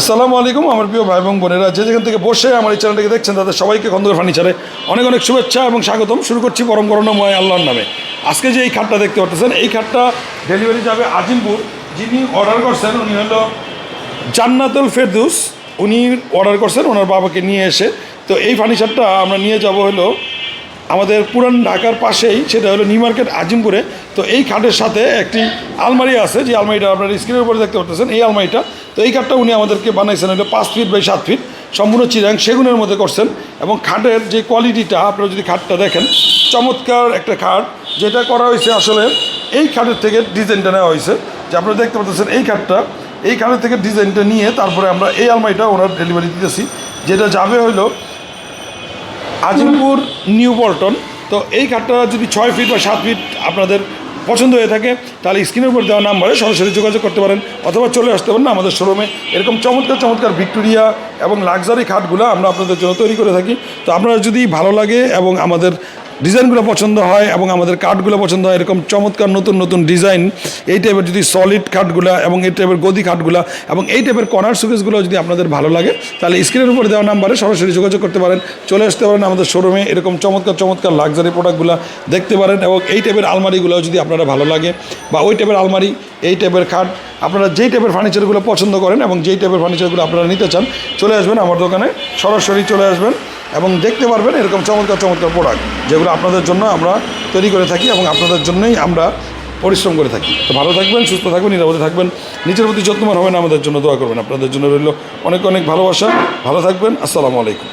আসসালামু আলাইকুম, আমার প্রিয় ভাই এবং বোনেরা। যে যেখান থেকে বসে আমার এই চ্যানেলটাকে দেখছেন, তাদের সবাইকে খন্দকার ফার্নিচারে অনেক অনেক শুভেচ্ছা এবং স্বাগতম। শুরু করছি পরম করণময় আল্লাহর নামে। আজকে যে এই খাটটা দেখতে পাচ্ছেন এই খাটটা ডেলিভারি যাবে আজিমপুর। যিনি অর্ডার করছেন, উনি হলো জান্নাতুল ফেরদুস। উনি অর্ডার করছেন, ওনার বাবাকে নিয়ে এসে। তো এই ফার্নিচারটা আমরা নিয়ে যাব হলো আমাদের পুরান ঢাকার পাশেই, সেটা হলো নিউ মার্কেট আজিমপুরে। তো এই খাটের সাথে একটি আলমারি আছে, যে আলমারিটা আপনার স্ক্রিনের উপরে দেখতে পাচ্ছেন এই আলমারিটা। তো এই খাটটা উনি আমাদেরকে বানাইছেন হলো পাঁচ ফিট বাই সাত ফিট, সম্পূর্ণ চিরাং সেগুনের মধ্যে করছেন। এবং খাটের যে কোয়ালিটিটা, আপনারা যদি খাটটা দেখেন, চমৎকার একটা খাট, যেটা করা হয়েছে আসলে এই খাটের থেকে ডিজাইনটা নেওয়া হয়েছে। যে আপনারা দেখতে পাচ্ছেন এই খাটটা, এই খাটের থেকে ডিজাইনটা নিয়ে তারপরে আমরা এই আলমারিটা ওনার ডেলিভারি দিতেছি। যেটা যাবে হলো আজিমপুর নিউ পল্টন তো এই খাটটা যদি ছয় ফিট বা সাত ফিট আপনাদের পছন্দ হয়ে থাকে, তাহলে স্ক্রিনের উপর দেওয়া নাম্বারে সরাসরি যোগাযোগ করতে পারেন অথবা চলে আসতে পারেন আমাদের শোরুমে এরকম চমৎকার চমৎকার ভিক্টোরিয়া এবং লাক্সারি খাটগুলো আমরা আপনাদের জন্য তৈরি করে থাকি। তো আপনারা যদি ভালো লাগে এবং আমাদের ডিজাইনগুলো পছন্দ হয় এবং আমাদের কাঠগুলো পছন্দ হয়, এরকম চমৎকার নতুন নতুন ডিজাইন। এই টাইপের যদি সলিড কাঠগুলো এবং এই টাইপের গদি কাঠগুলো এবং এই টাইপের কর্নার সুকেসগুলো যদি আপনাদের ভালো লাগে, তাহলে স্ক্রিনের উপর দেওয়া নাম্বারে সরাসরি যোগাযোগ করতে পারেন। চলে আসতে পারেন আমাদের শোরুমে এরকম চমৎকার চমৎকার লাক্সারি প্রোডাক্টগুলো দেখতে পারেন এবং এই টাইপের আলমারিগুলো যদি আপনারা ভালো লাগে বা ওই টাইপের আলমারি, এই টাইপের খাট, আপনারা যেই টাইপের ফার্নিচারগুলো পছন্দ করেন এবং যেই টাইপের ফার্নিচারগুলো আপনারা নিতে চান, চলে আসবেন আমার দোকানে, সরাসরি চলে আসবেন। এবং দেখতে পারবেন এরকম চমৎকার চমৎকার প্রোডাক্ট যেগুলো আপনাদের জন্য আমরা তৈরি করে থাকি এবং আপনাদের জন্যই আমরা পরিশ্রম করে থাকি। তো ভালো থাকবেন, সুস্থ থাকবেন, নিরাপদে থাকবেন। নিজের প্রতি যত্নবান হবেন, আমাদের জন্য দোয়া করবেন। আপনাদের জন্য রইল অনেক অনেক ভালোবাসা। ভালো থাকবেন, আসসালামু আলাইকুম।